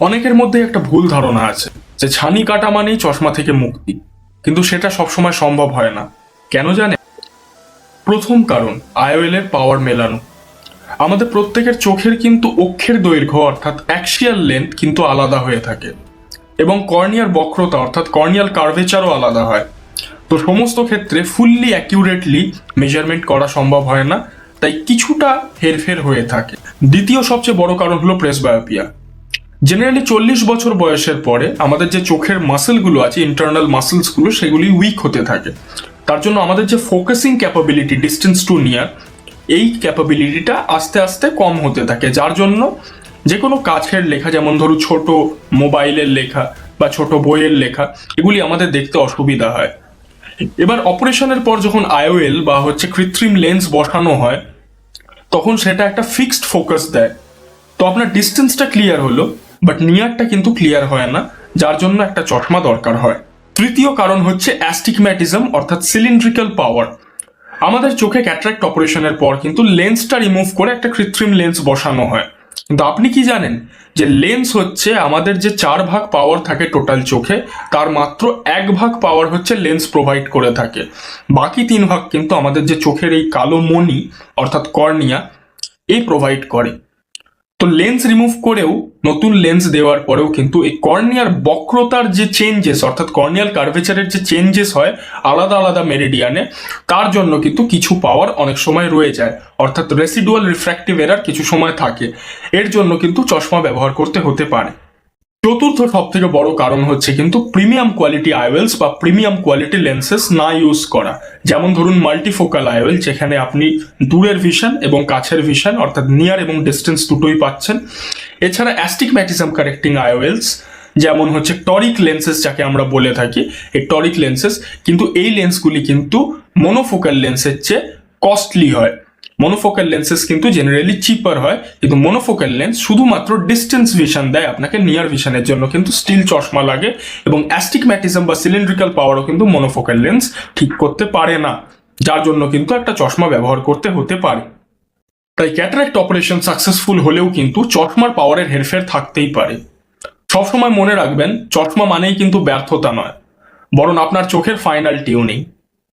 অনেকের মধ্যে একটা ভুল ধারণা আছে যে ছানি কাটা মানেই চশমা থেকে মুক্তি। কিন্তু সেটা সবসময় সম্ভব হয় না। কেন জানে? প্রথম কারণ আইওএল এর পাওয়ার মেলানো। আমাদের প্রত্যেকের চোখের কিন্তু অক্ষের দৈর্ঘ্য, অর্থাৎ অ্যাক্সিয়াল লেন্থ কিন্তু আলাদা হয়ে থাকে। এবং কর্নিয়ার বক্রতা, অর্থাৎ কর্নিয়াল কার্ভেচারও আলাদা হয়। তো সমস্ত ক্ষেত্রে ফুললি অ্যাকিউরেটলি মেজারমেন্ট করা সম্ভব হয় না, তাই কিছুটা হেরফের হয়ে থাকে। দ্বিতীয় সবচেয়ে বড় কারণ হলো প্রেস বায়োপিয়া জেনারেলি চল্লিশ বছর বয়সের পরে আমাদের যে চোখের মাসেলগুলো আছে ইন্টারনাল মাসেলসগুলো সেগুলি উইক হতে থাকে। তার জন্য আমাদের যে focusing capability distance to near এই ক্যাপাবিলিটিটা আস্তে আস্তে কম হতে থাকে। যার জন্য যে কোনো কাছের লেখা, যেমন ধরো ছোট মোবাইলের লেখা বা ছোট বইয়ের লেখা, এগুলি আমাদের দেখতে অসুবিধা হয়। এবার অপারেশনের পর যখন আইওএল বা হচ্ছে কৃত্রিম লেন্স বসানো হয়, তখন সেটা একটা ফিক্সড ফোকাস দেয়। তো আপনার ডিস্টেন্সটা ক্লিয়ার হলো বাট নিয়ারটা কিন্তু ক্লিয়ার হয় না, যার জন্য একটা চশমা দরকার হয়। তৃতীয় কারণ হচ্ছে অ্যাস্টিগম্যাটিজম অর্থাৎ সিলিন্ড্রিক্যাল পাওয়ার আমাদের চোখে ক্যাট্রাক্ট অপারেশনের পর কিন্তু লেন্সটা রিমুভ করে একটা কৃত্রিম লেন্স বসানো হয়। কিন্তু আপনি কি জানেন যে লেন্স হচ্ছে আমাদের যে চার ভাগ পাওয়ার থাকে টোটাল চোখে, তার মাত্র এক ভাগ পাওয়ার হচ্ছে লেন্স প্রোভাইড করে থাকে। বাকি তিন ভাগ কিন্তু আমাদের যে চোখের এই কালো মণি, অর্থাৎ কর্নিয়া, এই প্রোভাইড করে। তো লেন্স রিমুভ করেও নতুন লেন্স দেওয়ার পরেও কিন্তু এই কর্নিয়ার বক্রতার যে চেঞ্জেস অর্থাৎ কর্নিয়াল কার্ভেচারের যে চেঞ্জেস হয়, আলাদা আলাদা মেরিডিয়ানে তার জন্য কিন্তু কিছু পাওয়ার অনেক সময় রয়ে যায়। অর্থাৎ রেসিডুয়াল রিফ্র্যাক্টিভ এরার কিছু সময় থাকে। এর জন্য কিন্তু চশমা ব্যবহার করতে হতে পারে। চতুর্থ সব থেকে বড় কারণ হচ্ছে কিন্তু প্রিমিয়াম কোয়ালিটি আইওয়েলস বা প্রিমিয়াম কোয়ালিটি লেন্সেস না ইউজ করা। যেমন ধরুন মাল্টিফোকাল আইওয়েল যেখানে আপনি দূরের ভিশন এবং কাছের ভিশন অর্থাৎ নিয়ার এবং ডিস্টেন্স দুটোই পাচ্ছেন। এছাড়া অ্যাস্টিগম্যাটিজম কারেক্টিং আইওয়েলস যেমন হচ্ছে টরিক লেন্সেস যাকে আমরা বলে থাকি, এই টরিক লেন্সেস কিন্তু এই লেন্সগুলি কিন্তু মনোফোকাল লেন্সের চেয়ে কস্টলি হয়। মনোফোকাল লেন্সেস কিন্তু জেনারেলি চিপার হয় কিন্তু মনোফোকাল লেন্স শুধুমাত্র ডিস্টেন্স ভিশন দেয় আপনাকে নিয়ার ভিশনের জন্য কিন্তু স্টিল চশমা লাগে এবং অ্যাস্টিগম্যাটিজম বা সিলিন্ড্রিক্যাল পাওয়ারও কিন্তু মনোফোকাল লেন্স ঠিক করতে পারে না, যার জন্য কিন্তু একটা চশমা ব্যবহার করতে হতে পারে। তাই ক্যাটারাক্ট অপারেশন সাকসেসফুল হলেও কিন্তু চশমার পাওয়ারের হেরফের থাকতেই পারে। সবসময় মনে রাখবেন, চশমা মানেই কিন্তু ব্যর্থতা নয়, বরং আপনার চোখের ফাইনাল টিউনিং